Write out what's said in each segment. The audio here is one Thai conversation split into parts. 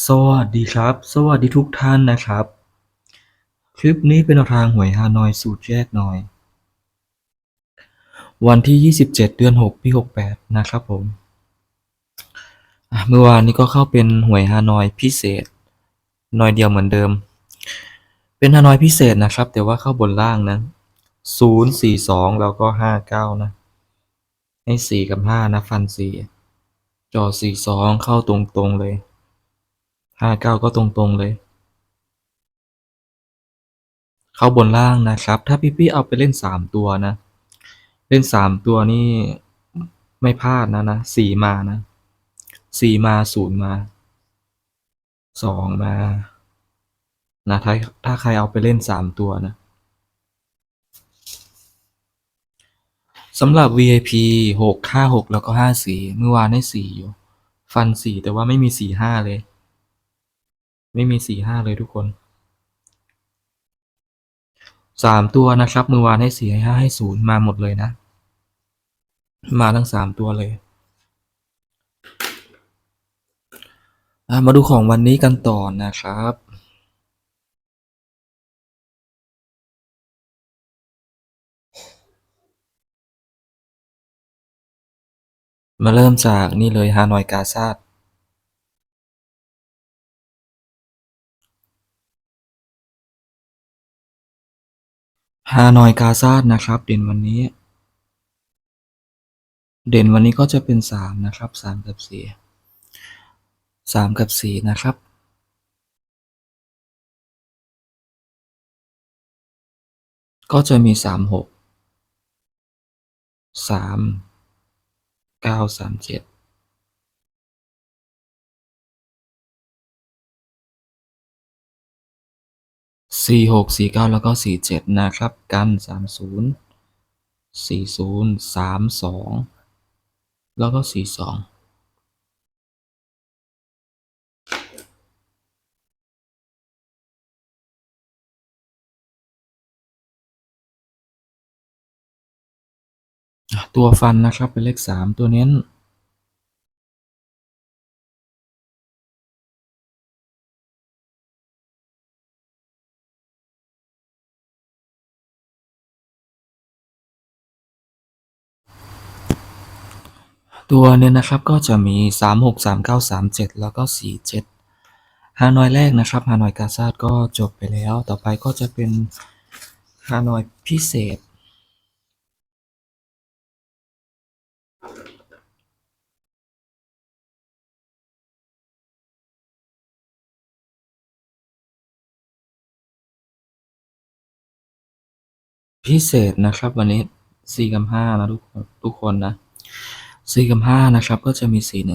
สวัสดีครับ สวัสดีทุกท่านนะครับ คลิปนี้เป็นแนวทางหวยฮานอยสูตรแยกหน่อย วันที่ 27 เดือน 6 ปี 68 นะครับผมเมื่อวานนี้ก็เข้าเป็นหวยฮานอยพิเศษหน่อยเดียวเหมือนเดิม เป็นฮานอยพิเศษนะครับ แต่ว่าเข้าบนล่างนะ042 แล้วก็ 59 นะ ให้ 4 กับ 5 นะ ฟัน 4 จอ 42 เข้าตรงๆเลย 59ก็ตรงๆเลย เข้าบนล่างนะครับ ถ้าพี่ๆเอาไปเล่น3ตัวนะ เล่น3ตัวนี่ไม่พลาดนะนะสี่มานะสี่มาศูนย์มาสองมานะถ้าถ้าใครเอาไปเล่น3ตัวนะสำหรับ VIP 6 5 6 แล้วก็ 5 4 เมื่อวานได้ 4 อยู่ ฟัน 4 แต่ว่าไม่มี 4 5 เลย ไม่มี4 5เลยทุกคนสามตัวนะครับมือวานให้สี่ให้ห้าให้ศูนย์มาหมดเลยนะ มาทั้งสามตัวเลยมาดูของวันนี้กันต่อนะครับมาเริ่มจากนี่เลยฮานอยกาซาด ฮานอยกาซาดนะครับ เด่นวันนี้ เด่นวันนี้ก็จะเป็นสามนะครับสามกับสี่สามกับสี่นะครับก็จะมีสามหกสามเก้าสามเจ็ด สี่หกสี่เก้าแล้วก็สี่เจ็ดนะครับ กันสามศูนย์สี่ศูนย์สามสองแล้วก็สี่สองตัวฟันนะครับเป็นเลขสามตัวเน้น ตัวเนี่ยนะครับก็จะมี 3 6 3 9 3 7 แล้วก็ 4 7 ฮานอยแรกนะครับฮานอยกาซาดก็จบไปแล้ว ต่อไปก็จะเป็นฮานอยพิเศษ พิเศษนะครับวันนี้4กับ5นะทุกคนทุกคนนะ 4 กับ 5 นะครับ ก็จะมี 4 1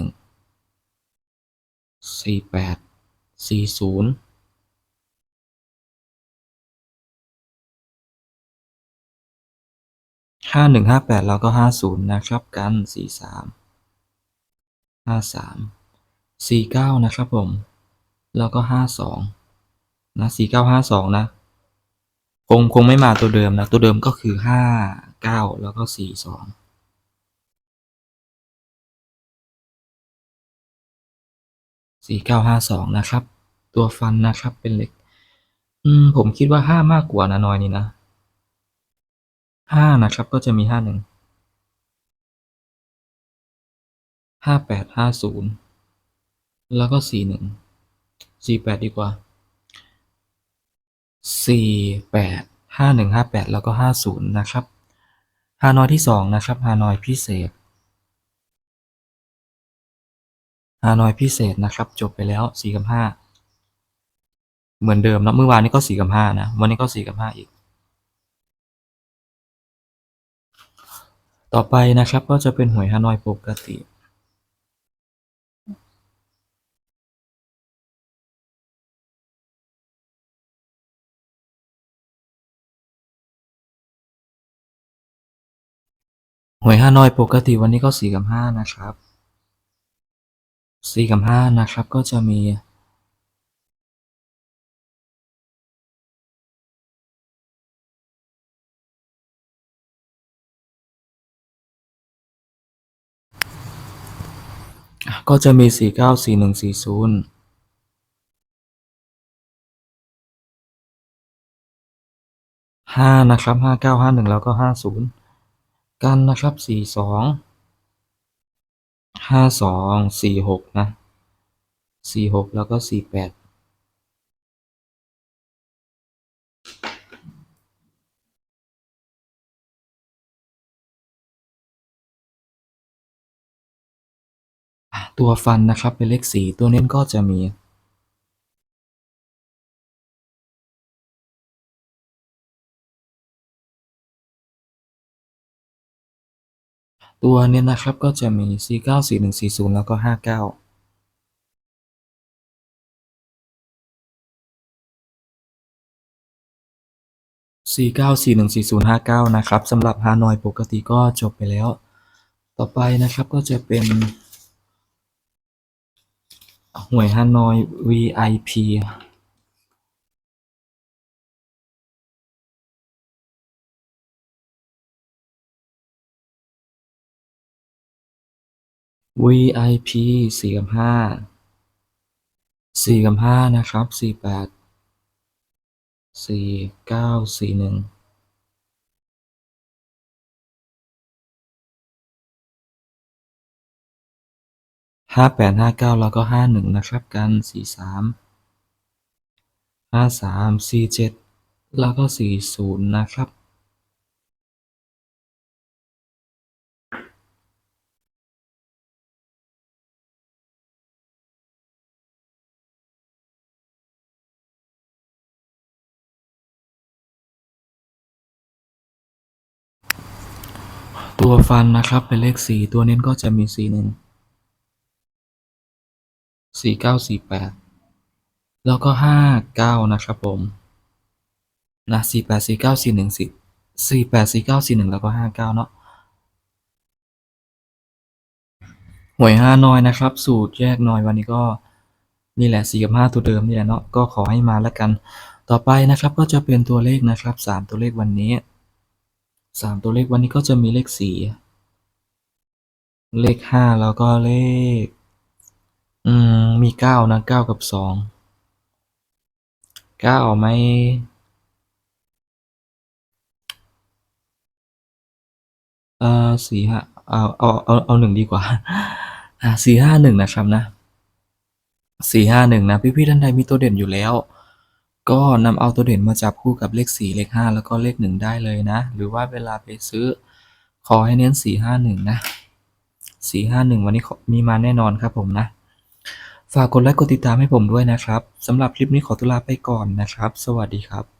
4 8 4 0 ห้าหนึ่งห้าแปดแล้วก็ห้าศูนย์นะครับกันสี่สามห้าสามสี่เก้านะครับผม แล้วก็ห้าสองนะสี่เก้าห้าสองนะ คงคงไม่มาตัวเดิมนะ ตัวเดิมก็คือห้าเก้าแล้วก็สี่สอง สี่เก้าห้าสองนะครับ ตัวฟันนะครับเป็นเหล็ก อืม ผมคิดว่าห้ามากกว่านะน้อยนี่นะห้านะครับ ก็จะมีห้าหนึ่งห้าแปดห้าศูนย์แล้วก็สี่หนึ่งสี่แปดดีกว่าสี่แปดห้าหนึ่งห้าแปดแล้วก็ห้าศูนย์นะครับ ฮานอยที่สองนะครับ ฮานอยพิเศษ ฮานอยพิเศษนะครับ จบไปแล้วสี่กับห้าเหมือนเดิมนะเมื่อวานนี้ก็สี่กับห้านะวันนี้ก็สี่กับห้าอีก ต่อไปนะครับก็จะเป็นหวยฮานอยปกติหวยฮานอยปกติวันนี้ก็สี่กับห้านะครับ สี่กับห้านะครับ ก็จะมีก็จะมีสี่เก้าสี่หนึ่งสี่ศูนย์ห้านะครับห้าเก้าห้าหนึ่งแล้วก็ห้าศูนย์กันนะครับสี่สอง ห้าสองสี่หกนะสี่หกแล้วก็สี่แปดตัวฟันนะครับเป็นเลขสี่ตัวเน้นก็จะมี ตัวเนี้ยนะครับก็จะมี49 4140 แล้วก็ 59 49 4140 59นะครับสำหรับฮานอยปกติก็จบไปแล้ว ต่อไปนะครับก็จะเป็นหวยฮานอย VIP VIP สี่กับห้าสี่กับห้านะครับสี่แปดสี่เก้าสี่หนึ่งห้าแปดห้าเก้าแล้วก็ห้าหนึ่งนะครับกันสี่สามห้าสามสี่เจ็ดแล้วก็สี่ศูนย์นะครับ ตัวฟันนะครับเป็นเลข4ตัวเน้นก็จะมี41 49 48แปดแล้วก็59นะครับผมนะ48 49 41 10 48 49 41แปดสี่เก้าสี่หนึ่งแล้วก็59เนาะหวยห้าน้อยนะครับ สูตรแยกน้อยวันนี้ก็นี่แหละ4กับ5ตัวเดิมนี่แหละเนาะก็ขอให้มาแล้วกัน ต่อไปนะครับก็จะเป็นตัวเลขนะครับ3ตัวเลขวันนี้ 3ตัวเลขวันนี้ก็จะมีเลข4เลข5แล้วก็เลข อืม มี9นะ9กับ2 9ไหมเอ่อสี่ห้าเอาเอาเอาเอาหนึ่งดีกว่าอ่าสี่ห้าหนึ่งนะครับนะสี่ห้าหนึ่งนะ พี่ๆท่านใดมีตัวเด่นอยู่แล้ว ก็นำเอาตัวเด่นมาจับคู่กับเลขสี่เลขห้าแล้วก็เลขหนึ่งได้เลยนะ หรือว่าเวลาไปซื้อขอให้เน้นสี่ห้าหนึ่งนะสี่ห้าหนึ่งวันนี้มีมาแน่นอนครับผมนะ ฝากกดไลค์กดติดตามให้ผมด้วยนะครับสำหรับคลิปนี้ขอตุลาไปก่อนนะครับ สวัสดีครับ